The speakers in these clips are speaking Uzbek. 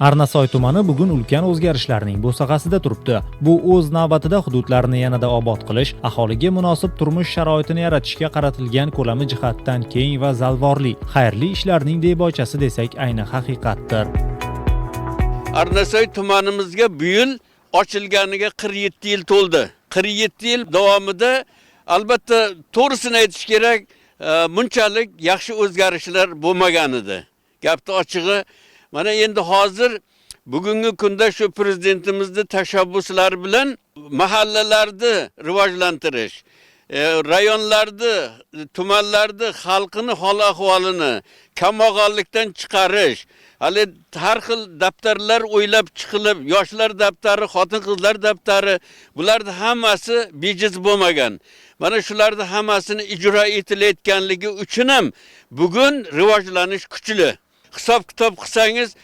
Arnasoy tumani bugun ulkan o'zgarishlarning bo'sag'asida turibdi. Bu o'z navbatida hududlarni yanada obod qilish, aholiga munosib turmush sharoitini yaratishga qaratilgan ko'lami jihatdan keng va zalvorli, xayrli ishlarning debochasi desak ayni haqiqatdir. Arnasoy tumanimizga bu yil ochilganiga 47 yil to'ldi. 47 yil davomida albatta to'g'risini aytish kerak, e, bunchalik yaxshi o'zgarishlar bo'lmagan edi. Gapni ochig'i, mana endi hozir bugungi kunda shu prezidentimizni tashabbuslari bilan mahallalarni rivojlantirish, e, rayonlarni, tumanlarni xalqini hol ahvolini kambag'allikdan chiqarish, hali har xil daftarlar o'ylab chiqilib, yoshlar daftari, xotin-qizlar daftari, bularning hammasi bejiz bo'lmagan. Mana shularni hammasini ijro etilayotganligi uchun ham bugun rivojlanish kuchli. Hisob kitob qilsangiz,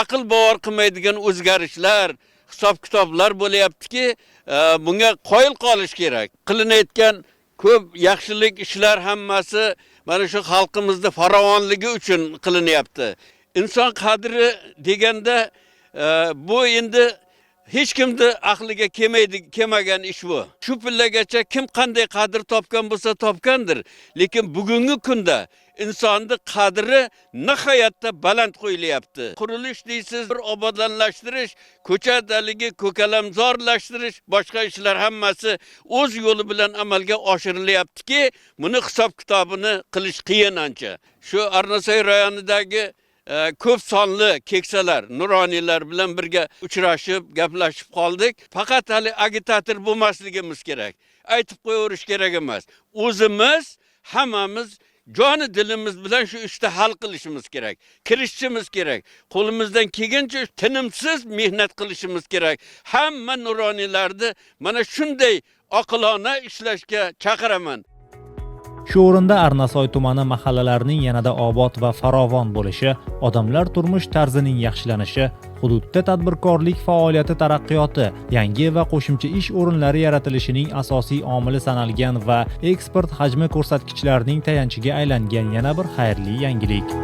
aql bovar qilmaydigan o'zgarishlar, hisob kitoblar bo'lyaptiki e, bunga qoyil qolish kerak. Qilinayotgan ko'p yaxshilik ishlar hammasi mana shu xalqimizni farovonligi uchun qilinyapti. Inson qadri deganda e, bu endi hech kimni aqliga kelmaydi, kelmagan ish bu. Shu pillagacha kim qanday qadr topgan bo'lsa topgandir, lekin bugungi kunda insonni qadri nihoyatda baland qo'yilyapti. Qurilish deysiz, bir obodonlashtirish, ko'chat haligi ko'kalamzorlashtirish, boshqa ishlar hammasi o'z yo'li bilan amalga oshirilyaptiki, buni hisob kitobini qilish qiyin ancha. Shu Arnasoy rayonidagi ko'p sonli keksalar, nuroniylar bilan birga uchrashib, gaplashib qoldik. Faqat hali agitator bo'lmasligimiz kerak. Aytib qo'yaverish kerak emas. O'zimiz hammamiz joni dilimiz bilan shu ishni hal qilishimiz kerak. Kirishishimiz kerak. Qo'limizdan kelgancha tinimsiz mehnat qilishimiz kerak. Hamma nuroniylarni mana shunday oqilona ishlashga chaqiraman. Shu o'rinda Arnasoy tumani mahallalarining yanada obod va farovon bo'lishi, odamlar turmush tarzining yaxshilanishi, hududda tadbirkorlik faoliyati taraqqiyoti, yangi va qo'shimcha ish o'rinlari yaratilishining asosiy omili sanalgan va eksport hajmi ko'rsatkichlarining tayanchiga aylangan yana bir xayrli yangilik.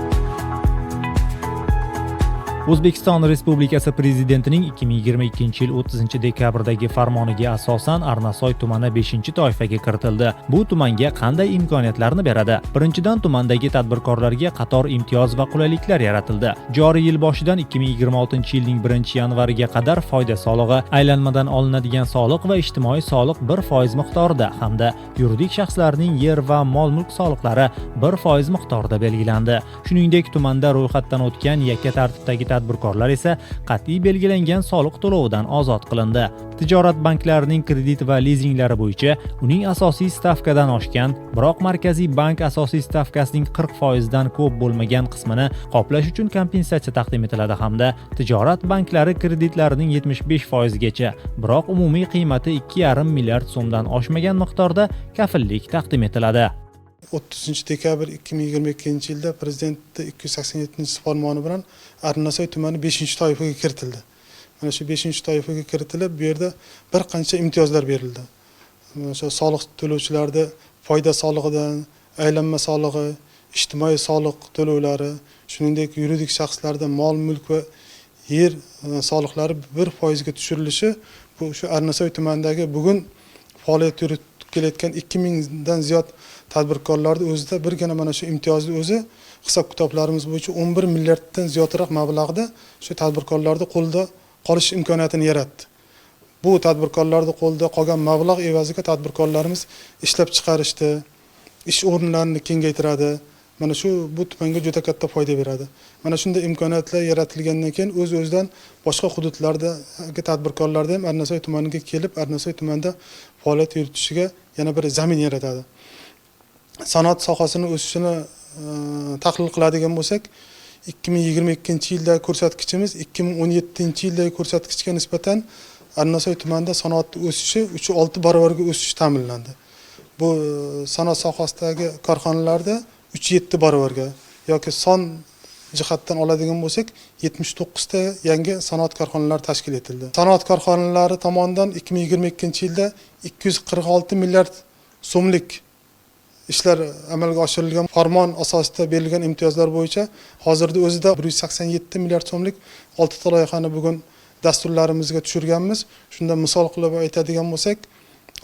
O'zbekiston Respublikasi Prezidentining 2022 yil 30 dekabrdagi farmoniga asosan Arnasoy tumani 5-toifaga kiritildi. Bu tumanga qanday imkoniyatlarni beradi? Birinchidan tumandagi tadbirkorlarga qator imtiyoz va qulayliklar yaratildi. Joriy yil boshidan 2026 yilning 1-yanvariga qadar foyda solig'i, aylanmadan olinadigan soliq va ijtimoiy soliq 1% miqdorida hamda yuridik shaxslarning yer va mol-mulk soliqlari 1% miqdorida belgilandi. Shuningdek, tumanda ro'yxatdan o'tgan yakka tartibdagi tadbirkorlar esa qat'iy belgilangan soliq to'lovidan ozod qilindi. Tijorat banklarining kredit va lizinglari bo'yicha uning asosiy stavkadan oshgan, biroq Markaziy bank asosiy stavkasining 40 foizdan ko'p bo'lmagan qismini qoplash uchun kompensatsiya taqdim etiladi hamda tijorat banklari kreditlarining 75 foizigacha biroq umumiy qiymati 2,5 milliard so'mdan oshmagan miqdorda kafillik taqdim etiladi. 30 dekabr 2022 yilda prezidentni 287 farmoni bilan Arnasoy tumani 5 toifaga kiritildi. Mana shu 5 toifaga kiritilib, bu yerda bir qancha imtiyozlar berildi. O'sha soliq to'lovchilarni foyda solig'idan, aylanma solig'i, ijtimoiy soliq to'lovlari, shuningdek yuridik shaxslarda mol, mulk va yer e, soliqlari 1% ga tushirilishi bu shu Arnasoy tumanidagi bugun faoliyat yuritib kelayotgan 2000 dan ziyod tadbirkorlarni o'zida birgina mana shu imtiyozni o'zi hisob kitoblarimiz bo'yicha 11 milliarddan ziyodroq mablag'da shu tadbirkorlarni qo'lida qolish imkoniyatini yaratdi. Bu tadbirkorlarni qo'lida qolgan mablag' evaziga tadbirkorlarimiz ishlab chiqarishdi, ish o'rinlarini kengaytiradi. Mana shu bu tumanga juda katta foyda beradi. Mana shunday imkoniyatlar yaratilgandan keyin o'z o'zidan boshqa hududlardagi tadbirkorlarda ham Arnasoy tumaniga kelib, Arnasoy tumanida faoliyat yuritishiga yana bir zamin yaratadi. Sanoat sohasini o'sishini e, tahlil qiladigan bo'lsak 2022 yildagi ko'rsatkichimiz 2017 yildagi ko'rsatkichga nisbatan Arnasoy tumanida sanoat o'sishi 3-6 barobarga o'sish ta'minlandi. Bu e, sanoat sohasidagi korxonalarda 3-7 barobarga yoki son jihatdan oladigan bo'lsak 79 ta yangi sanoat korxonalari tashkil etildi. Sanoat korxonalari tomonidan 2022 yilda 246 milliard so'mlik ishlar amalga oshirilgan farmon asosida berilgan imtiyozlar bo'yicha hozirda o'zida bir yuz sakson yetti milliard so'mlik oltita loyihani bugun dasturlarimizga tushirganmiz shundan misol qilib aytadigan bo'lsak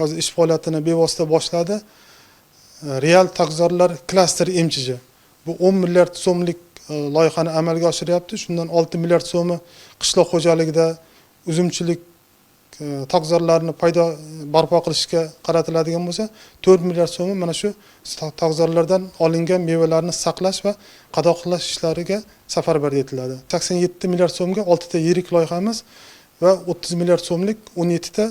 hozir ish faoliyatini bevosita boshladi real taqdizorlar klaster emchiji bu o'n milliard so'mlik e, loyihani amalga oshiryapti shundan olti milliard so'mi qishloq xo'jaligida uzumchilik e, taqdizorlarni paydo barpo qilishga qaratiladigan bo'lsa to'rt milliard so'mi mana shu taqdizorlardan olingan mevalarni saqlash va qadoqlash ishlariga safarbar etiladi. sakson yetti milliard so'mga oltita yirik loyihamiz va o'ttiz milliard so'mlik o'n yettita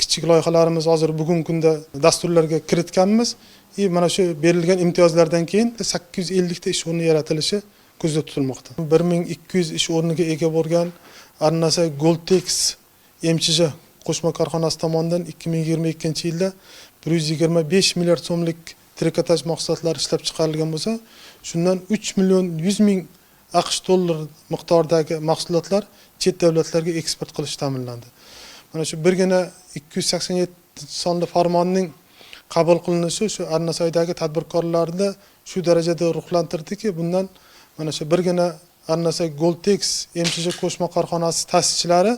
kichik loyihalarimiz hozir bugungi kunda dasturlarga kiritganmiz. И mana shu berilgan imtiyozlardan keyin sakkiz yuz ellikta ish o'rni yaratilishi ko'zda tutilmoqda. Bir ming ikki yuz arnasa goltex mchj qo'shma korxonasi tomonidan ikki ming yigirma ikkinchi yilda bir yuz yigirma besh milliard so'mlik trikotaj mahsulotlari ishlab chiqarilgan bo'lsa shundan 3 million 100 ming aqsh dollar miqdoridagi mahsulotlar chet davlatlarga eksport qilish ta'minlandi. Mana shu birgina ikki yuz sakson yetti sonli farmonning qabul qilinishi shu arnasoydagi tadbirkorlarni shu darajada ruhlantirdiki bundan mana shu birgina arnasoy goltex mchj qo'shma korxonasi ta'sischilari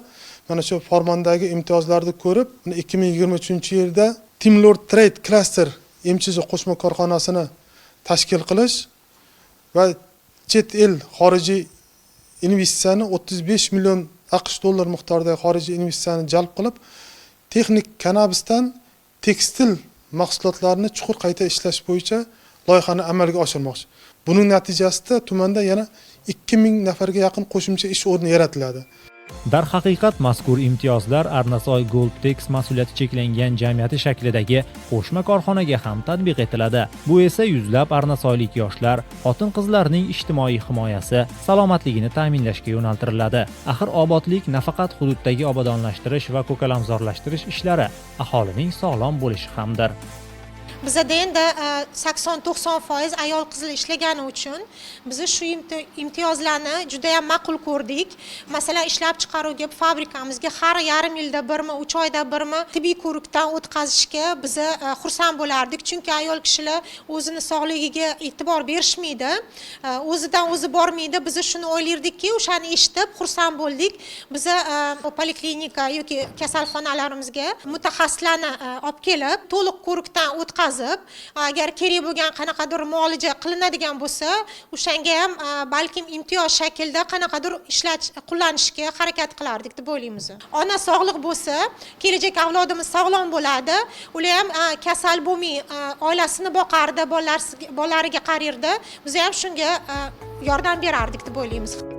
mana shu farmondagi imtiyozlarni ko'rib ikki ming yigirma uchinchi yilda timlord trade cluster mchj qo'shma korxonasini tashkil qilish va chet el xorijiy investitsiyani o'ttiz besh million aqsh dollar miqdoridagi xorijiy investitsiyani jalb qilib texnik kannabisdan tekstil mahsulotlarini chuqur qayta ishlash bo'yicha loyihani amalga oshirmoqchi. Buning natijasida tumanda yana ikki ming nafarga yaqin qo'shimcha ish o'rni yaratiladi. Darhaqiqat mazkur imtiyozlar arnasoy goldtex mas'uliyati cheklangan jamiyati shaklidagi qo'shma korxonaga ham tatbiq etiladi. Bu esa yuzlab arnasoylik yoshlar xotin qizlarning ijtimoiy himoyasi salomatligini ta'minlashga yo'naltiriladi. Axir obodlik nafaqat hududdagi obodonlashtirish va ko'kalamzorlashtirish ishlari aholining sog'lom bo'lishi hamdir. Bizada endi sakson to'qson foiz ayol qizlar ishlagani uchun biz shu imtiyozlarni juda yam ma'qul ko'rdik. Masalan ishlab chiqaruvga fabrikamizga har yarim yilda birmi uch oyda birmi tibbiy ko'rikdan o'tkazishga biz e, xursand bo'lardik. Chunki ayol kishilar o'zini sog'ligiga e'tibor berishmaydi e, o'zidan o'zi bormaydi. Biz shuni o'ylardikki o'shani eshitib xursand bo'ldik. Biz e, poliklinika yoki kasalxonalarimizga mutaxassislarni olib kelib to'liq ko'rikdan o'tkazib agar kerak bo'lgan qanaqadir muolaja qilinadigan bo'lsa o'shanga ham balkim imtiyoz shaklda qanaqadir ishlatish qo'llanishga harakat qilardik deb o'ylaymiz. Ona sog'liq bo'lsa kelajak avlodimiz sog'lom bo'ladi. Ular ham kasal bo'lmay oilasini boqardi bolalariga bolalariga qarardi biz ham shunga yordam berardik deb o'ylaymiz.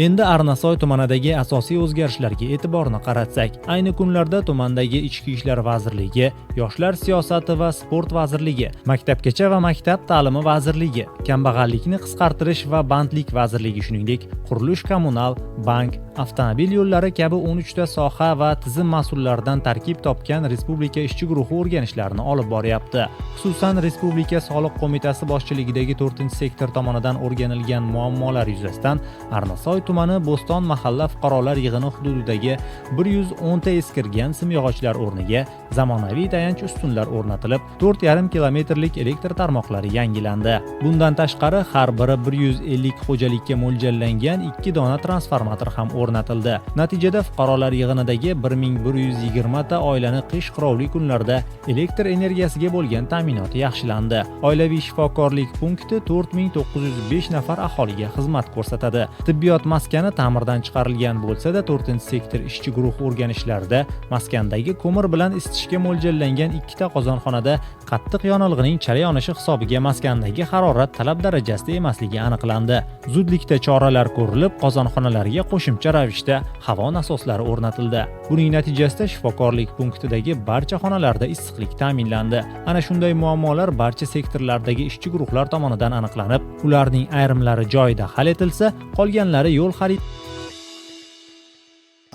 Endi Arnasoy tumanidagi asosiy o'zgarishlarga e'tiborni qaratsak, ayni kunlarda tumandagi Ichki ishlar vazirligi, Yoshlar siyosati va sport vazirligi, Maktabgacha va maktab ta'limi vazirligi, Kambag'allikni qisqartirish va bandlik vazirligi shuningdek, Qurilish kommunal, bank, avtomobil yo'llari kabi 13 ta soha va tizim mas'ullaridan tarkib topgan respublika ishchi guruhi o'rganishlarni olib boryapti. Xususan, Respublika soliq qo'mitasi boshchiligidagi 4-sektor tomonidan o'rganilgan muammolar yuzasidan Arnasoy tumani Bo'ston mahalla fuqarolar yig'ini hududidagi 110 ta eskirgan simyog'ochlar o'rniga zamonaviy tayanch ustunlar o'rnatilib, 4,5 kilometrlik elektr tarmoqlari yangilandi. Bundan tashqari har biri 150 xo'jalikka mo'ljallangan 2 dona transformator ham o'rnatildi. Natijada fuqarolar yig'inidagi 1120 ta oilani qish qirovli kunlarda elektr energiyasiga bo'lgan ta'minoti yaxshilandi. Oilaviy shifokorlik punkti 4905 nafar aholiga xizmat ko'rsatadi. Tibbiyot maskani ta'mirdan chiqarilgan bo'lsa-da, 4-sektor ishchi guruh o'rganishlarida maskandagi ko'mir bilan isitishga mo'ljallangan ikkita qozonxonada qattiq yonilg'ining chala yonishi hisobiga maskandagi harorat talab darajasida emasligi aniqlandi. Zudlikda choralar ko'rilib, qozonxonalarga qo'shimcha ravishda havo nasoslari o'rnatildi. Buning natijasida shifokorlik punktidagi barcha xonalarda issiqlik ta'minlandi. Ana shunday muammolar barcha sektorlardagi ishchi guruhlar tomonidan aniqlanib, ularning ayrimlari joyida hal etilsa, qolganlari yo'l xarid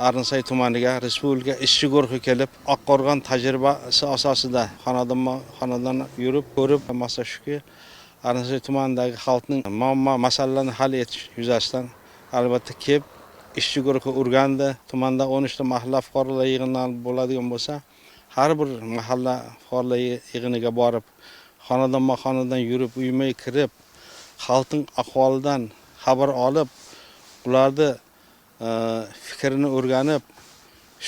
arnsay tumaniga respublika ishchi guruhi kelib oqqo'rg'on tajribasi asosida xonadonma xonadon yurib ko'rib masa shuki arnsay tumanidagi xalqning muammo masalalarini hal etish yuzasidan albatta kelib ishchi guruhi o'rgandi tumanda o'n uchta mahalla fuqarolar yig'ini bo'ladigan bo'lsa har bir mahalla fuqarolar yig'iniga borib xonadonma xonadon yurib uyma kirib xalqning ahvolidan xabar olib ularni e, fikrini o'rganib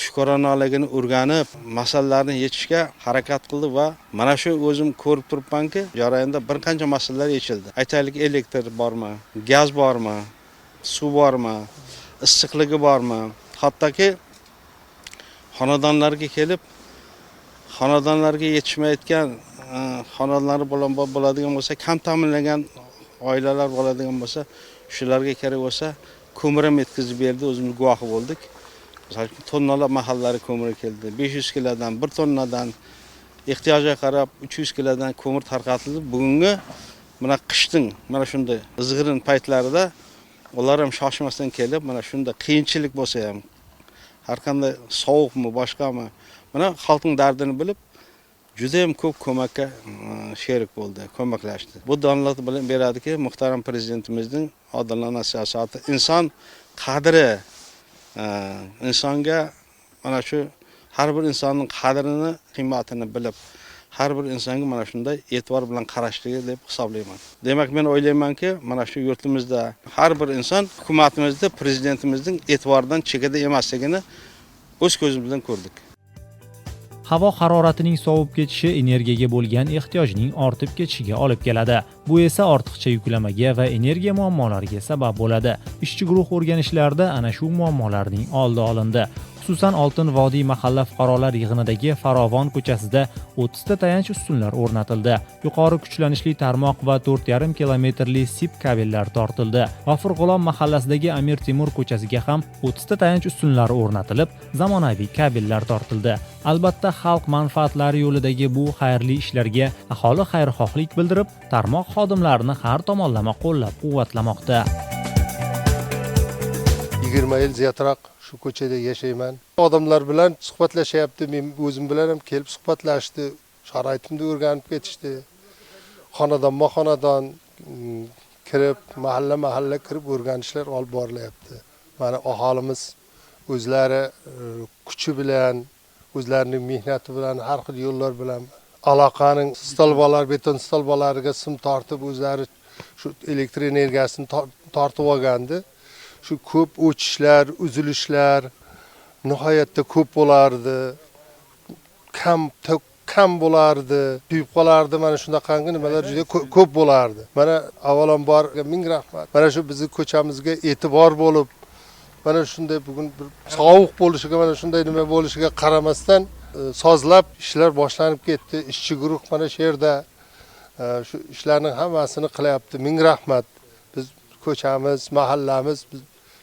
shukranoligini o'rganib masalalarni yechishga harakat qildi va mana shu o'zim ko'rib turibmanki jarayonda bir qancha masalalar yechildi. Aytaylik elektr bormi gaz bormi suv bormi issiqligi bormi? Hattoki xonadonlarga kelib xonadonlarga yetishmayotgan e, xonadonlari bo'ladigan bo'lsa kam ta'minlangan oilalar bo'ladigan bo'lsa shularga kerak bo'lsa ko'mir ham yetkazib berdi o'zimiz guvohi bo'ldik tonnalab mahallari ko'miri keldi besh yuz kilodan bir tonnadan ehtiyojga qarab uch yuz kilodan ko'mir tarqatildi bugungi mana qishning mana shunday izg'irin paytlarida ular ham shoshmasdan kelib mana shunday qiyinchilik bo'lsa ham har qanday sovuqmi boshqami mana xalqning dardini bilib judayam ko'p ko'makka sherik bo'ldi ko'maklashdi bu dalolat bilan beradiki muhtaram prezidentimizning odilona siyosati inson qadri e, insonga mana shu har bir insonning qadrini qiymatini bilib har bir insonga mana shunday e'tibor bilan qarashligi deb hisoblayman demak men o'ylaymanki mana shu yurtimizda har bir inson hukumatimizda prezidentimizning e'tiboridan chekada emasligini o'z ko'zimiz bilan ko'rdik Havo haroratining sovib ketishi energiyaga bo'lgan ehtiyojning ortib ketishiga olib keladi. Bu esa ortiqcha yuklamaga va energiya muammolariga sabab bo'ladi. Ishchi guruh o'rganishlarida ana shu muammolarning oldi olindi. Xususan Oltin Vodiy mahalla fuqarolar yig'inidagi Farovon ko'chasida 30 ta tayanch ustunlar o'rnatildi. Yuqori kuchlanishli tarmoq va 4,5 kilometrli sip kabellar tortildi. G'ofur G'ulom mahallasidagi Amir Temur ko'chasiga ham 30 ta tayanch ustunlari o'rnatilib, zamonaviy kabellar tortildi. Albatta, xalq manfaatlari yo'lidagi bu xayrli ishlarga aholi xayrixohlik bildirib, tarmoq xodimlarini har tomonlama qo'llab-quvvatlamoqda. yigirma yil ziyodroq shu ko'chada yashayman. Odamlar bilan suhbatlashyapti men o'zim bilan ham kelib suhbatlashdi sharoitimni o'rganib ketishdi. Xonadonma xonadon mm, kirib mahalla mahalla kirib o'rganishlar olib borilyapti. Mana aholimiz o'zlari e, kuchi bilan o'zlarining mehnati bilan har xil yo'llar bilan aloqaning stolbalar beton stolbalariga sim tortib o'zlari shu elektr energiyasini tortib olgandi. Shu ko'p o'chishlar uzilishlar nihoyatda ko'p bo'lardi kam to- kam bo'lardi kuyib qolardi mana shunaqangi nimalar juda ko- ko'p bo'lardi mana avvalambor ming rahmat. Mana shu bizni ko'chamizga e'tibor bo'lib mana shunday bugun bir sovuq bo'lishiga mana shunday nima bo'lishiga qaramasdan e, sozlab ishlar boshlanib ketdi. İshchi guruh mana shu yerda e, shu ishlarning hammasini qilyapti. Ming rahmat ko'chamiz mahallamiz biz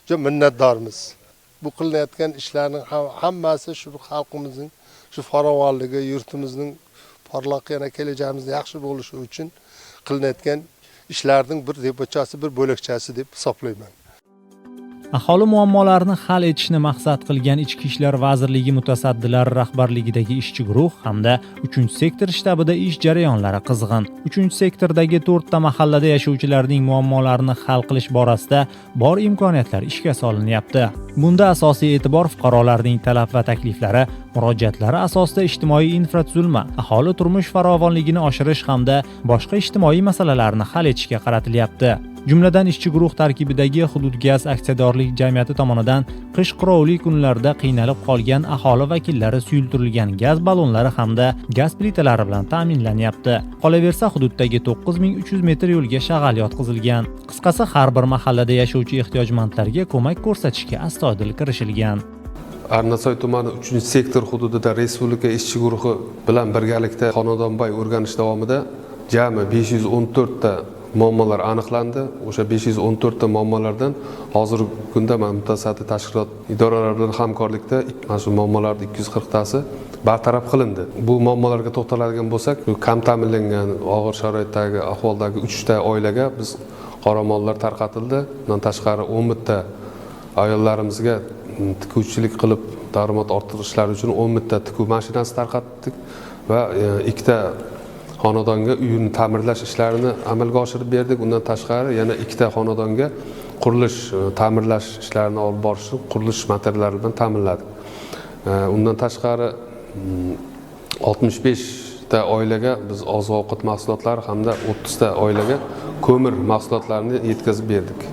juda minnatdormiz. Bu qilinayotgan ishlarning hammasi shu xalqimizning shu farovonligi yurtimizning porloq yana kelajagimiz yaxshi bo'lishi uchun qilinayotgan ishlarning bir debochasi bir bo'lakchasi deb hisoblayman. Aholi muammolarini hal etishni maqsad qilgan Ichki ishlar vazirligi mutasaddilari rahbarligidagi ishchi guruh hamda uchinchi sektor shtabida ish jarayonlari qizg'in. uchinchi sektordagi to'rtta mahallada yashovchilarning muammolarini hal qilish borasida bor imkoniyatlar ishga solinyapti. Bunda asosiy e'tibor fuqarolarning talab va takliflari, murojaatlari asosida ijtimoiy infratuzilma, aholi turmush farovonligini oshirish hamda boshqa ijtimoiy masalalarni hal etishga qaratilyapti. Jumladan ishchi guruh tarkibidagi Hudud gaz aksiyadorlik jamiyati tomonidan qish qirovli kunlarda qiynalib qolgan aholi vakillari suyultirilgan gaz ballonlari hamda gaz plitalari bilan ta'minlanyapti. Qolaversa hududdagi 9300 metr yo'lga shag'al yotqizilgan. Qisqasi har bir mahallada yashovchi ehtiyojmandlarga ko'mak ko'rsatishga astoydil kirishilgan. arnasoy tumani 3 sektor hududida respublika ishchi guruhi bilan birgalikda xonadonbay o'rganish davomida jami 514 ta muammolar aniqlandi. O'sha 514 ta muammolardan hozirgi kunda mana mutasaddi tashkilot idoralar bilan hamkorlikda mana shu muammolarni 240 tasi bartaraf qilindi. Bu muammolarga to'xtaladigan bo'lsak kam ta'minlangan og'ir sharoitdagi ahvoldagi 3 ta oilaga biz qoramollar tarqatildi. Undan tashqari o'n bitta ayollarimizga tikuvchilik qilib daromad orttirishlari uchun o'n bitta tikuv mashinasi tarqatdik va e, ikkita xonadonga uyini ta'mirlash ishlarini amalga oshirib berdik. Undan tashqari yana ikkita xonadonga qurilish e, ta'mirlash ishlarini olib borishni qurilish materiallari bilan ta'minladik. E, undan tashqari mm, oltmish 65 ta oilaga biz oziq ovqat mahsulotlari hamda o'ttizta oilaga ko'mir mahsulotlarini yetkazib berdik.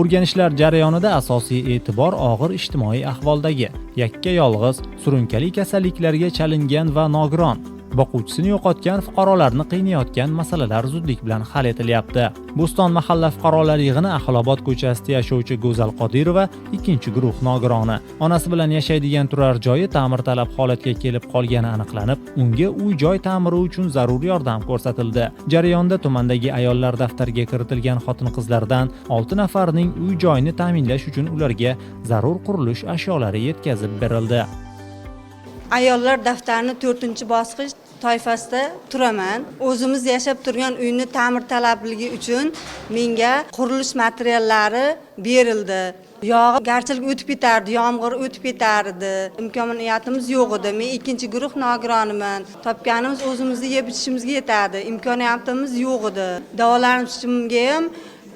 O'rganishlar jarayonida asosiy e'tibor og'ir ijtimoiy ahvoldagi, yakka yolg'iz, surunkali kasalliklarga chalingan va nogiron, boquvchisini yo'qotgan fuqarolarni qiynayotgan masalalar zudlik bilan hal etilyapti. Bo'ston mahalla fuqarolar yig'ini Ahlobod ko'chasida yashovchi Go'zal Qodirova ikkinchi guruh nogironi. Onasi bilan yashaydigan turar joyi ta'mirtalab holatga kelib qolgani aniqlanib, unga uy-joy ta'miri uchun zarur yordam ko'rsatildi. Jarayonda tumandagi ayollar daftariga kiritilgan xotin-qizlardan 6 nafarining uy-joyini ta'minlash uchun ularga zarur qurilish ashyolari yetkazib berildi. ayollar daftarini to'rtinchi bosqich toifasida turaman. O'zimiz yashab turgan uyni ta'mir talabligi uchun menga qurilish materiallari berildi. Yog'i garchilik o'tib ketardi yomg'ir o'tib ketardi. Imkoniyatimiz yo'q edi. Men ikkinchi guruh nogironiman topganimiz o'zimizni yeb ichishimizga yetadi. Imkoniyatimiz yo'q edi. Davolanishimga ham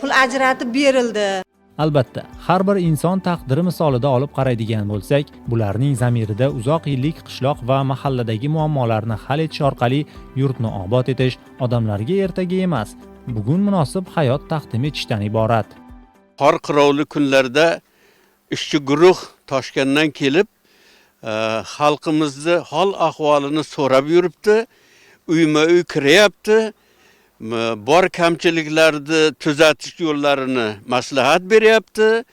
pul ajratib berildi. Albatta, har bir inson taqdiri misolida olib qaraydigan bo'lsak, bularning zamirida uzoq yillik qishloq va mahalladagi muammolarni hal etish orqali yurtni obod etish, odamlarga ertaga emas, bugun munosib hayot taqdim etishdan iborat. qor qirovli kunlarda ishchi guruh toshkentdan kelib e, xalqimizni hol ahvolini so'rab yuribdi uyma uy kiryapti bor kamchiliklarni tuzatish yo'llarini maslahat beryapti.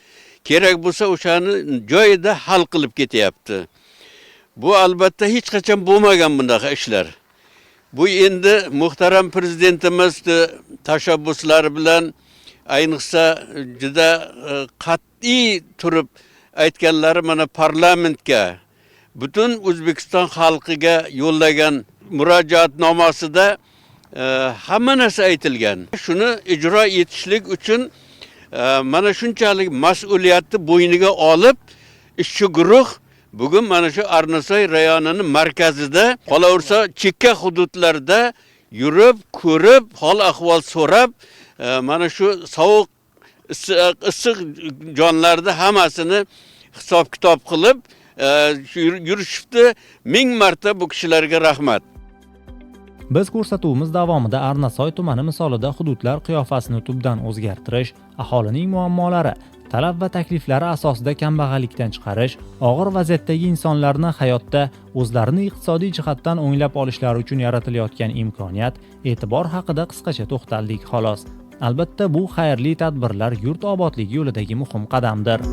Kerak bo'lsa o'shani joyida hal qilib ketyapti. Bu albatta hech qachon bo'lmagan bunaqa ishlar. Bu endi muhtaram prezidentimizni tashabbuslari bilan ayniqsa juda e, qat'iy turib aytganlari mana parlamentga butun o'zbekiston xalqiga yo'llagan murojaatnomasida hamma narsa aytilgan. Shuni ijro etishlik uchun e, mana shunchalik mas'uliyatni bo'yniga olib ishchi guruh bugun mana shu arnasoy rayonini markazida qolaversa chekka hududlarda yurib ko'rib hol ahvol so'rab e, mana shu sovuq issiq jonlarni hammasini hisob kitob qilib e, yurishibdi. Ming marta bu kishilarga rahmat Biz ko'rsatuvimiz davomida Arnasoy tumani misolida hududlar qiyofasini tubdan o'zgartirish, aholining muammolari, talab va takliflari asosida kambag'allikdan chiqarish, og'ir vaziyatdagi insonlarni hayotda o'zlarini iqtisodiy jihatdan o'nglab olishlari uchun yaratilayotgan imkoniyat, e'tibor haqida qisqacha to'xtaldik xolos. Albatta bu xayrli tadbirlar yurt obodligi yo'lidagi muhim qadamdir.